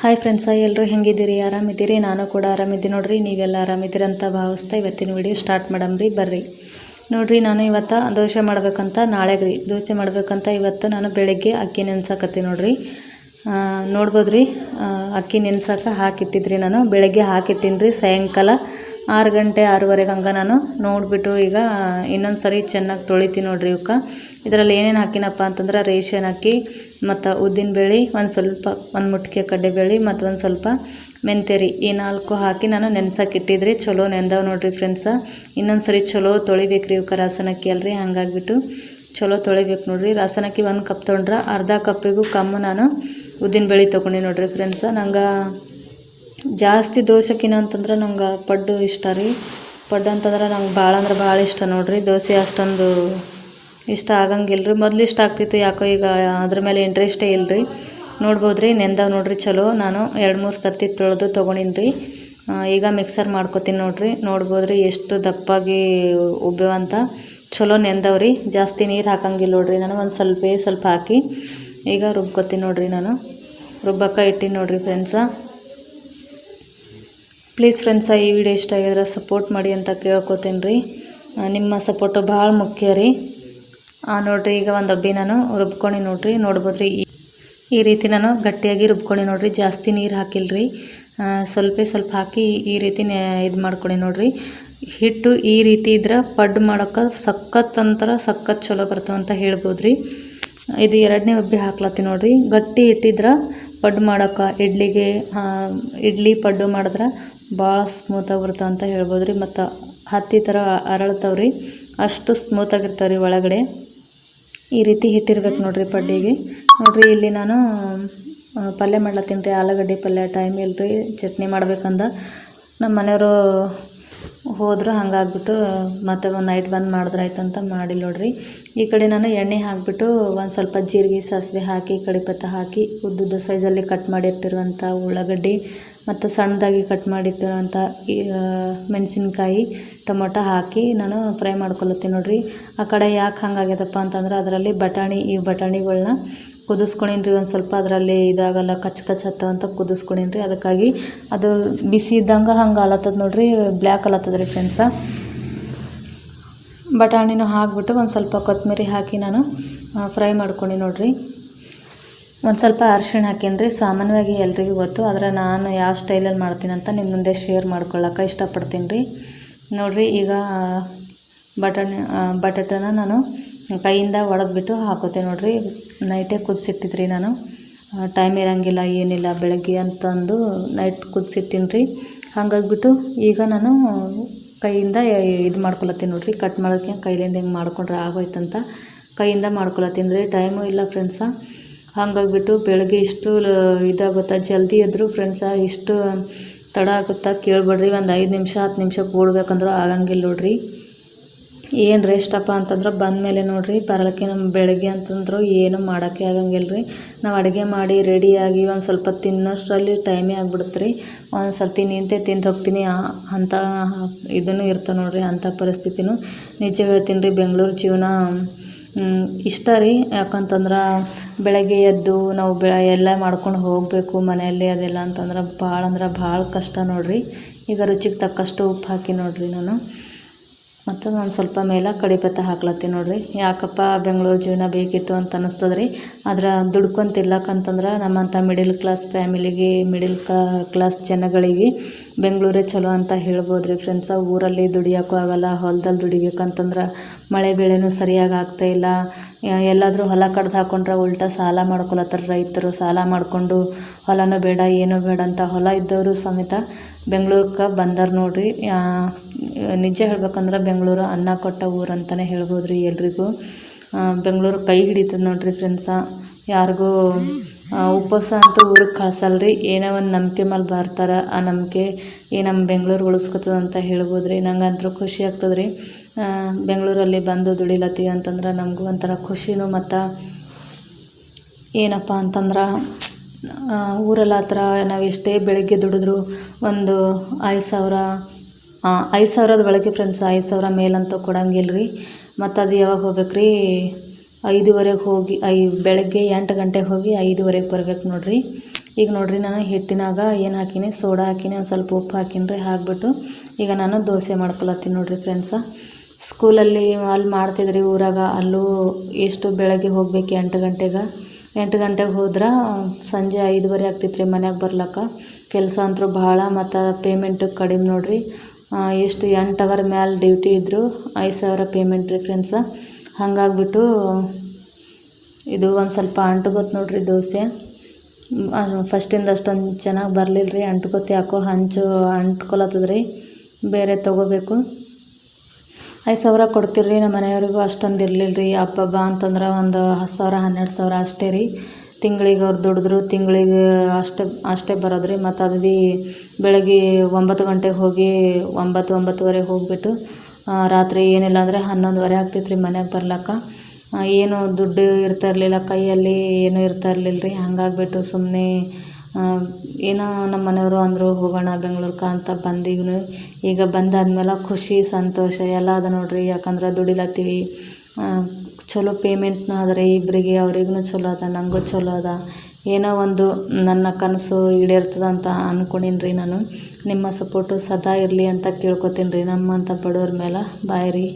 Hi friends ಎಲ್ಲರೂ ಹೆಂಗಿದ್ದೀರಿ? ಆರಾಮಿದ್ದೀರಿ? ನಾನು ಕೂಡ ಆರಾಮಿದ್ದೀನಿ ನೋಡ್ರಿ. ನೀವೆಲ್ಲ ಆರಾಮಿದ್ದೀರಿ ಅಂತ ಭಾವಿಸ್ತಾ ಇವತ್ತಿನ ವಿಡಿಯೋ ಸ್ಟಾರ್ಟ್ ಮಾಡಮ್ರಿ ಬರ್ರಿ. ನೋಡ್ರಿ, ನಾನು ಇವತ್ತು ದೋಸೆ ಮಾಡ್ಬೇಕಂತ ನಾಳೆಗೆ ರೀ ದೋಸೆ ಮಾಡ್ಬೇಕಂತ ಇವತ್ತು ನಾನು ಬೆಳಗ್ಗೆ ಅಕ್ಕಿ ನೆನ್ಸಾಕತ್ತೀನಿ ನೋಡ್ರಿ. ನೋಡ್ಬೋದು ರೀ ಅಕ್ಕಿ ನೆನ್ಸಕ್ಕೆ ಹಾಕಿಟ್ಟಿದ್ರಿ ನಾನು. ಬೆಳಗ್ಗೆ ಹಾಕಿಟ್ಟಿನಿ ರೀ. ಸಾಯಂಕಾಲ ಆರು ಗಂಟೆ ಆರೂವರೆಗೆ ಹಂಗೆ ನಾನು ನೋಡಿಬಿಟ್ಟು ಈಗ ಇನ್ನೊಂದು ಸರಿ ಚೆನ್ನಾಗಿ ತೊಳಿತೀನಿ ನೋಡ್ರಿ ಇವಕ್ಕೆ. ಇದರಲ್ಲಿ ಏನೇನು ಹಾಕಿನಪ್ಪ ಅಂತಂದ್ರೆ ರೇಷನ್ ಅಕ್ಕಿ ಮತ್ತು ಉದ್ದಿನ ಬೇಳೆ, ಒಂದು ಸ್ವಲ್ಪ, ಒಂದು ಮುಟ್ಕೆ ಕಡ್ಲೆಬೇಳೆ ಮತ್ತು ಒಂದು ಸ್ವಲ್ಪ ಮೆಂತ್ಯ ರೀ. ಈ ನಾಲ್ಕು ಹಾಕಿ ನಾನು ನೆನ್ಸಕ್ಕೆ ಇಟ್ಟಿದ್ರಿ, ಚಲೋ ನೆಂದವ್ ನೋಡಿರಿ ಫ್ರೆಂಡ್ಸ ಇನ್ನೊಂದು ಸರಿ ಚಲೋ ತೊಳಿಬೇಕು ರೀ ಇವಕ್ಕೆ ರಾಸನಕ್ಕಿ ಅಲ್ರಿ, ಹಂಗಾಗಿಬಿಟ್ಟು ಚಲೋ ತೊಳಿಬೇಕು ನೋಡಿರಿ. ರಾಸನಕ್ಕಿ ಒಂದು ಕಪ್ ತೊಗೊಂಡ್ರೆ ಅರ್ಧ ಕಪ್ಪಿಗೂ ಕಮ್ಮು ನಾನು ಉದ್ದಿನ ಬೇಳೆ ತೊಗೊಂಡಿ ನೋಡಿರಿ ಫ್ರೆಂಡ್ಸ ನಂಗೆ ಜಾಸ್ತಿ ದೋಸೆಕಿನ ಅಂತಂದ್ರೆ ನಂಗೆ ಪಡ್ಡು ಇಷ್ಟ ರೀ. ಪಡ್ಡು ಅಂತಂದ್ರೆ ನಂಗೆ ಭಾಳ ಅಂದ್ರೆ ಭಾಳ ಇಷ್ಟ ನೋಡಿರಿ. ದೋಸೆ ಅಷ್ಟೊಂದು ಇಷ್ಟ ಆಗಂಗಿಲ್ಲ ರೀ ಮೊದಲು ಇಷ್ಟ ಆಗ್ತಿತ್ತು ಯಾಕೋ ಈಗ ಅದ್ರ ಮೇಲೆ ಇಂಟ್ರೆಸ್ಟೇ ಇಲ್ಲ ರೀ ನೋಡ್ಬೋದು ರೀ ನೆಂದವ್ ನೋಡ್ರಿ ಚಲೋ. ನಾನು ಎರಡು ಮೂರು ಸರ್ತಿ ತೊಳೆದು ತೊಗೊಂಡಿನಿ ರೀ ಈಗ ಮಿಕ್ಸರ್ ಮಾಡ್ಕೊತೀನಿ ನೋಡ್ರಿ. ನೋಡ್ಬೋದು ರೀ ಎಷ್ಟು ದಪ್ಪಾಗಿ ಉಬ್ಬೇವಂತ ಚಲೋ ನೆಂದವ್ರಿ. ಜಾಸ್ತಿ ನೀರು ಹಾಕಂಗಿಲ್ಲ ನೋಡ್ರಿ. ನಾನು ಒಂದು ಸ್ವಲ್ಪ ಸ್ವಲ್ಪ ಹಾಕಿ ಈಗ ರುಬ್ಕೊತೀನಿ ನೋಡ್ರಿ ನಾನು. ರುಬ್ಬಕ್ಕ ಇಟ್ಟಿನಿ ನೋಡ್ರಿ ಫ್ರೆಂಡ್ಸ ಪ್ಲೀಸ್ ಫ್ರೆಂಡ್ಸ ಈ ವಿಡಿಯೋ ಇಷ್ಟ ಆಗಿದ್ರೆ ಸಪೋರ್ಟ್ ಮಾಡಿ ಅಂತ ಕೇಳ್ಕೊತೀನಿ ರೀ ನಿಮ್ಮ ಸಪೋರ್ಟು ಭಾಳ ಮುಖ್ಯ ರೀ. ನೋಡ್ರಿ, ಈಗ ಒಂದು ಅಬ್ಬಿ ನಾನು ರುಬ್ಕೊಂಡು ನೋಡ್ರಿ ನೋಡ್ಬೋದು ರೀ ಈ ರೀತಿ ನಾನು ಗಟ್ಟಿಯಾಗಿ ರುಬ್ಕೊಂಡು ನೋಡ್ರಿ, ಜಾಸ್ತಿ ನೀರು ಹಾಕಿಲ್ರಿ. ಸ್ವಲ್ಪ ಸ್ವಲ್ಪ ಹಾಕಿ ಈ ರೀತಿ ಇದು ಮಾಡ್ಕೊಳ್ಳಿ ನೋಡ್ರಿ. ಹಿಟ್ಟು ಈ ರೀತಿ ಇದ್ರೆ ಪಡ್ಡು ಮಾಡೋಕ್ಕೆ ಸಖತ್ ಅಂತರ ಸಖತ್ ಚಲೋ ಬರ್ತಾವ ಅಂತ ಹೇಳ್ಬೋದು ರೀ ಇದು ಎರಡನೇ ಒಬ್ಬಿ ಹಾಕ್ಲತ್ತಿ ನೋಡ್ರಿ. ಗಟ್ಟಿ ಇಟ್ಟಿದ್ರೆ ಪಡ್ಡು ಮಾಡೋಕೆ, ಇಡ್ಲಿಗೆ ಇಡ್ಲಿ ಪಡ್ಡು ಮಾಡಿದ್ರೆ ಭಾಳ ಸ್ಮೂತಾಗಿ ಬರ್ತಾವ ಅಂತ ಹೇಳ್ಬೋದು ರೀ ಮತ್ತು ಹತ್ತಿ ಥರ ಅರಳ್ತಾವ್ರಿ. ಅಷ್ಟು ಸ್ಮೂತಾಗಿರ್ತಾವೆ ರೀ ಒಳಗಡೆ. ಈ ರೀತಿ ಹಿಟ್ಟಿರ್ಬೇಕು ನೋಡ್ರಿ ಪಡ್ಡಿಗೆ. ನೋಡ್ರಿ ಇಲ್ಲಿ ನಾನು ಪಲ್ಯ ಮಾಡ್ಲತ್ತೀನಿ ರೀ, ಆಲೂಗಡ್ಡೆ ಪಲ್ಯ ಟೈಮ್ ಇಲ್ಲ ರೀ ಚಟ್ನಿ ಮಾಡ್ಬೇಕಂದ. ನಮ್ಮ ಮನೆಯವರು ಹೋದ್ರು, ಹಂಗಾಗ್ಬಿಟ್ಟು ಮತ್ತೆ ಒಂದು ನೈಟ್ ಬಂದು ಮಾಡಿದ್ರೆ, ಆಯ್ತಂತ ಮಾಡಿಲ್ಲ ನೋಡ್ರಿ. ಈ ಕಡೆ ನಾನು ಎಣ್ಣೆ ಹಾಕಿಬಿಟ್ಟು ಒಂದು ಸ್ವಲ್ಪ ಜೀರಿಗೆ, ಸಾಸಿವೆ ಹಾಕಿ, ಕಡಿಪತ್ತ ಹಾಕಿ, ಉದ್ದುದ್ದ ಸೈಜಲ್ಲಿ ಕಟ್ ಮಾಡಿರ್ತಿರುವಂಥ ಉಳ್ಳಾಗಡ್ಡಿ ಮತ್ತು ಸಣ್ಣದಾಗಿ ಕಟ್ ಮಾಡಿಟ್ಟಿರುವಂಥ ಈ ಮೆಣಸಿನ್ಕಾಯಿ ಟೊಮೊಟೊ ಹಾಕಿ ನಾನು ಫ್ರೈ ಮಾಡ್ಕೊಳತ್ತೀನಿ ನೋಡಿರಿ. ಆ ಕಡೆ ಯಾಕೆ ಹಂಗಾಗ್ಯದಪ್ಪ ಅಂತಂದ್ರೆ ಅದರಲ್ಲಿ ಬಟಾಣಿ, ಈ ಬಟಾಣಿಗಳನ್ನ ರೀ ಒಂದು ಸ್ವಲ್ಪ ಅದರಲ್ಲಿ ಇದಾಗಲ್ಲ ಕಚ್ ಕಚ್ ಹತ್ತವ ಅಂತ ಕುದಿಸ್ಕೊಂಡೀನಿ ರೀ ಅದಕ್ಕಾಗಿ ಅದು ಬಿಸಿ ಇದ್ದಂಗೆ ಹಂಗೆ ಅಲತ್ತದ ನೋಡ್ರಿ, ಬ್ಲ್ಯಾಕ್ ಅಲತ್ತದ ರೀ ಫ್ರೆಂಡ್ಸ. ಬಟಾಣಿನೂ ಹಾಕ್ಬಿಟ್ಟು ಒಂದು ಸ್ವಲ್ಪ ಕೊತ್ತಂಬರಿ ಹಾಕಿ ನಾನು ಫ್ರೈ ಮಾಡ್ಕೊಂಡು ನೋಡ್ರಿ. ಒಂದು ಸ್ವಲ್ಪ ಅರ್ಶಿಣ ಹಾಕೀನಿ ರೀ ಸಾಮಾನ್ಯವಾಗಿ ಎಲ್ರಿಗೂ ಗೊತ್ತು, ಆದರೆ ನಾನು ಯಾವ ಸ್ಟೈಲಲ್ಲಿ ಮಾಡ್ತೀನಿ ಅಂತ ನಿಮ್ಮ ಮುಂದೆ ಶೇರ್ ಮಾಡ್ಕೊಳ್ಳೋಕೆ ಇಷ್ಟಪಡ್ತೀನಿ ರೀ ನೋಡಿರಿ, ಈಗ ಬಟಾಣಿ ಬಟಾಟನ ನಾನು ಕೈಯಿಂದ ಒಡೆದ್ಬಿಟ್ಟು ಹಾಕೋತೆ ನೋಡಿರಿ. ನೈಟೇ ಕುದಿಸಿಟ್ಟಿದ್ರಿ ನಾನು. ಟೈಮ್ ಇರೋಂಗಿಲ್ಲ, ಏನಿಲ್ಲ, ಬೆಳಗ್ಗೆ ಅಂತಂದು ನೈಟ್ ಕುದಿಸಿಟ್ಟಿನಿ ರೀ ಹಾಗಾಗ್ಬಿಟ್ಟು ಈಗ ನಾನು ಕೈಯಿಂದ ಇದು ಮಾಡ್ಕೊಳತ್ತೀನಿ ನೋಡಿರಿ. ಕಟ್ ಮಾಡೋಕ್ಕೆ ಕೈಲಿಂದ ಹೆಂಗೆ ಮಾಡ್ಕೊಂಡ್ರೆ ಆಗೋಯ್ತಂತ ಕೈಯಿಂದ ಮಾಡ್ಕೊಳತ್ತೀನಿ ರೀ. ಟೈಮು ಇಲ್ಲ ಫ್ರೆಂಡ್ಸ ಹಾಗಾಗ್ಬಿಟ್ಟು ಬೆಳಗ್ಗೆ ಇಷ್ಟು ಇದಾಗುತ್ತೆ, ಜಲ್ದಿ ಎದ್ರು ಫ್ರೆಂಡ್ಸ ಇಷ್ಟು ತಡ ಆಗುತ್ತಾ ಕೇಳ್ಬೇಡ್ರಿ, ಒಂದು ಐದು ನಿಮಿಷ, ಹತ್ತು ನಿಮಿಷ ಕೂಡ್ಬೇಕಂದ್ರೂ ಆಗಂಗಿಲ್ಲ ನೋಡ್ರಿ. ಏನು ರೆಸ್ಟಪ್ಪ ಅಂತಂದ್ರೆ ಬಂದಮೇಲೆ ನೋಡ್ರಿ, ಬರಲಿಕ್ಕೆ ನಮ್ಮ ಬೆಳಗ್ಗೆ ಅಂತಂದ್ರು ಏನು ಮಾಡೋಕ್ಕೆ ಆಗಂಗಿಲ್ಲ ರೀ ನಾವು ಅಡುಗೆ ಮಾಡಿ ರೆಡಿಯಾಗಿ ಒಂದು ಸ್ವಲ್ಪ ತಿನ್ನೋಷ್ಟರಲ್ಲಿ ಟೈಮೇ ಆಗ್ಬಿಡುತ್ತೆ ರೀ ಒಂದು ಸರ್ತಿ ನಿಂತೆ ತಿಂದು ಹೋಗ್ತೀನಿ ಅಂಥ ಇದನ್ನು ಇರ್ತವೆ ನೋಡ್ರಿ ಅಂಥ ಪರಿಸ್ಥಿತಿನೂ. ನಿಜ ಹೇಳ್ತೀನಿ ರೀ, ಬೆಂಗಳೂರು ಜೀವನ ಇಷ್ಟ ರೀ, ಯಾಕಂತಂದ್ರೆ ಬೆಳಗ್ಗೆ ಎದ್ದು ನಾವು ಬೆ, ಎಲ್ಲ ಮಾಡ್ಕೊಂಡು ಹೋಗಬೇಕು ಮನೆಯಲ್ಲಿ ಅದೆಲ್ಲ ಅಂತಂದ್ರೆ ಭಾಳ ಅಂದ್ರೆ ಭಾಳ ಕಷ್ಟ ನೋಡಿರಿ. ಈಗ ರುಚಿಗೆ ತಕ್ಕಷ್ಟು ಉಪ್ಪು ಹಾಕಿ ನೋಡಿರಿ ನಾನು. ಮತ್ತು ನಾನು ಸ್ವಲ್ಪ ಮೇಲೆ ಕಡಿಪತ್ತ ಹಾಕ್ಲತ್ತೀನಿ ನೋಡಿರಿ. ಯಾಕಪ್ಪ ಬೆಂಗಳೂರು ಜೀವನ ಬೇಕಿತ್ತು ಅಂತ ಅನ್ನಿಸ್ತದೆ ರೀ ಆದ್ರೆ ದುಡ್ಕೊಂತ ತಿರ್ಲಕ್ಕಂತಂದ್ರೆ ನಮ್ಮಂಥ ಮಿಡಿಲ್ ಕ್ಲಾಸ್ ಫ್ಯಾಮಿಲಿಗೆ ಮಿಡಿಲ್ ಕ್ಲಾಸ್ ಜನಗಳಿಗೆ ಬೆಂಗಳೂರೇ ಚಲೋ ಅಂತ ಹೇಳ್ಬೋದು ರೀ ಫ್ರೆಂಡ್ಸ ಊರಲ್ಲಿ ದುಡಿಯೋಕ್ಕೂ ಆಗಲ್ಲ ಹೊಲದಲ್ಲಿ ದುಡಿಬೇಕಂತಂದ್ರೆ ಮಳೆ ಬೆಳೆನೂ ಸರಿಯಾಗಿ ಆಗ್ತಾಯಿಲ್ಲ ಎಲ್ಲಾದರೂ ಹೊಲ ಕಡ್ದು ಹಾಕೊಂಡ್ರೆ ಉಲ್ಟಾ ಸಾಲ ಮಾಡ್ಕೊಳತ್ತಾರ ರೈತರು. ಸಾಲ ಮಾಡಿಕೊಂಡು ಹೊಲನೂ ಬೇಡ, ಏನೂ ಬೇಡ ಅಂತ ಹೊಲ ಇದ್ದವರು ಸಮೇತ ಬೆಂಗ್ಳೂರ್ಗೆ ಬಂದಾರ ನೋಡ್ರಿ. ನಿಜ ಹೇಳ್ಬೇಕಂದ್ರೆ ಬೆಂಗಳೂರು ಅನ್ನ ಕೊಟ್ಟ ಊರು ಅಂತಲೇ ಹೇಳ್ಬೋದು ರೀ ಎಲ್ರಿಗೂ ಬೆಂಗಳೂರು ಕೈ ಹಿಡಿತದೆ ನೋಡ್ರಿ ಫ್ರೆಂಡ್ಸ ಯಾರಿಗೂ ಉಪವಾಸ ಅಂತೂ ಊರಿಗೆ ಕಳ್ಸಲ್ಲ ರೀ ಏನೋ ಒಂದು ನಂಬಿಕೆ ಮೇಲೆ ಬರ್ತಾರೆ, ಆ ನಂಬಿಕೆ ಈ ನಮ್ಮ ಬೆಂಗ್ಳೂರು ಉಳಿಸ್ಕೊತದ ಅಂತ ಹೇಳ್ಬೋದು ರೀ ನಂಗಂತೂ ಖುಷಿ ಆಗ್ತದೆ ರೀ ಬೆಂಗಳೂರಲ್ಲಿ ಬಂದು ದುಡಿಲತ್ತೀವಿ ಅಂತಂದ್ರೆ ನಮಗೂ ಒಂಥರ ಖುಷಿನೂ ಮತ್ತು ಏನಪ್ಪ ಅಂತಂದ್ರೆ ಊರಲ್ಲಿ ಆ ಥರ ನಾವು ಎಷ್ಟೇ ಬೆಳಗ್ಗೆ ದುಡಿದ್ರು ಒಂದು ಐದು ಸಾವಿರ ಐದು ಸಾವಿರದ ಒಳಗೆ ಫ್ರೆಂಡ್ಸ್ ಐದು ಸಾವಿರ ಮೇಲಂತೂ ಕೊಡಂಗಿಲ್ಲ ರೀ ಮತ್ತು ಅದು ಯಾವಾಗ ಹೋಗ್ಬೇಕು ರೀ ಐದುವರೆಗೆ ಹೋಗಿ, ಐ, ಬೆಳಗ್ಗೆ ಎಂಟು ಗಂಟೆಗೆ ಹೋಗಿ ಐದುವರೆಗೆ ಬರ್ಬೇಕು ನೋಡಿರಿ. ಈಗ ನೋಡ್ರಿ ನಾನು ಹಿಟ್ಟಿನಾಗ ಏನು ಹಾಕೀನಿ? ಸೋಡಾ ಹಾಕೀನಿ, ಒಂದು ಸ್ವಲ್ಪ ಉಪ್ಪು ಹಾಕೀನಿ ರೀ, ಹಾಕ್ಬಿಟ್ಟು ಈಗ ನಾನು ದೋಸೆ ಮಾಡ್ಕೊಳತ್ತೀನಿ ನೋಡಿರಿ ಫ್ರೆಂಡ್ಸ ಸ್ಕೂಲಲ್ಲಿ ಅಲ್ಲಿ ಮಾಡ್ತಿದ್ರಿ ಊರಾಗ, ಅಲ್ಲೂ ಎಷ್ಟು ಬೆಳಗ್ಗೆ ಹೋಗ್ಬೇಕು ಎಂಟು ಗಂಟೆಗೆ? ಎಂಟು ಗಂಟೆಗೆ ಹೋದ್ರೆ ಸಂಜೆ ಐದುವರೆ ಆಗ್ತಿತ್ತು ರೀ ಮನೆಗೆ ಬರ್ಲಕ್ಕ. ಕೆಲಸ ಅಂತೂ ಭಾಳ ಮತ್ತು ಪೇಮೆಂಟು ಕಡಿಮೆ ನೋಡಿರಿ. ಎಷ್ಟು ಎಂಟು ಅವರ್ ಮ್ಯಾಲೆ ಡ್ಯೂಟಿ ಇದ್ದರು ಐದು ಸಾವಿರ ಪೇಮೆಂಟ್ ರೀ ಫ್ರೆಂಡ್ಸ ಹಾಗಾಗ್ಬಿಟ್ಟು ಇದು ಒಂದು ಸ್ವಲ್ಪ ಅಂಟುಗೊತ್ತು ನೋಡ್ರಿ ದೋಸೆ. ಫಸ್ಟಿಂದ ಅಷ್ಟೊಂದು ಚೆನ್ನಾಗಿ ಬರಲಿಲ್ಲ ರೀ ಅಂಟುಕೊತ್ತಿ ಯಾಕೋ ಹಂಚು ಅಂಟ್ಕೊಳತ್ತದ ರೀ ಬೇರೆ ತೊಗೋಬೇಕು. ಐದು ಸಾವಿರ ಕೊಡ್ತೀರಿ ನಮ್ಮ ಮನೆಯವ್ರಿಗೂ, ಅಷ್ಟೊಂದು ಇರಲಿಲ್ಲ ರೀ ಅಪ್ಪ ಬಾ ಅಂತಂದ್ರೆ ಒಂದು ಹತ್ತು ಸಾವಿರ, ಹನ್ನೆರಡು ಸಾವಿರ ಅಷ್ಟೇ ರೀ. ತಿಂಗಳಿಗೆ ಅವ್ರು ದುಡಿದ್ರು, ತಿಂಗಳಿಗೆ ಅಷ್ಟೇ ಅಷ್ಟೇ ಬರೋದು ರೀ ಮತ್ತು ಅದು ಭೀ ಬೆಳಗ್ಗೆ ಒಂಬತ್ತು ಗಂಟೆಗೆ ಹೋಗಿ ಒಂಬತ್ತು, ಒಂಬತ್ತುವರೆಗೆ ಹೋಗಿಬಿಟ್ಟು ರಾತ್ರಿ ಏನಿಲ್ಲ ಅಂದರೆ ಹನ್ನೊಂದುವರೆ ಆಗ್ತಿತ್ತು ರೀ ಮನೆಗೆ ಬರ್ಲಿಕ್ಕೆ. ಏನು ದುಡ್ಡು ಇರ್ತಾ ಇರಲಿಲ್ಲ, ಕೈಯಲ್ಲಿ ಏನೂ ಇರ್ತಾ ಇರಲಿಲ್ಲ ರೀ ಹಂಗಾಗ್ಬಿಟ್ಟು ಸುಮ್ಮನೆ ಏನೋ ನಮ್ಮ ಮನೆಯವರು ಅಂದರು, ಹೋಗೋಣ ಬೆಂಗ್ಳೂರ್ಗೆ ಅಂತ ಬಂದೀಗ ಈಗ ಬಂದಾದ್ಮೇಲೆ ಖುಷಿ, ಸಂತೋಷ, ಎಲ್ಲ ಅದ ನೋಡ್ರಿ. ಯಾಕಂದ್ರೆ ದುಡಿಲತ್ತೀವಿ. ಚಲೋ ಪೇಮೆಂಟ್ನೂ ಆದರೆ ಇಬ್ಬರಿಗೆ ಅವ್ರಿಗೂ ಚಲೋ ಅದ ನನಗೂ ಚಲೋ ಅದ. ಏನೋ ಒಂದು ನನ್ನ ಕನಸು ಈಡೇರ್ತದ ಅಂತ ಅಂದ್ಕೊಂಡೀನಿ ರೀ ನಾನು. ನಿಮ್ಮ ಸಪೋರ್ಟು ಸದಾ ಇರಲಿ ಅಂತ ಕೇಳ್ಕೊತೀನಿ ರೀ ನಮ್ಮಂಥ ಬಡವ್ರ ಮೇಲೆ. ಬಾಯ್ ರೀ.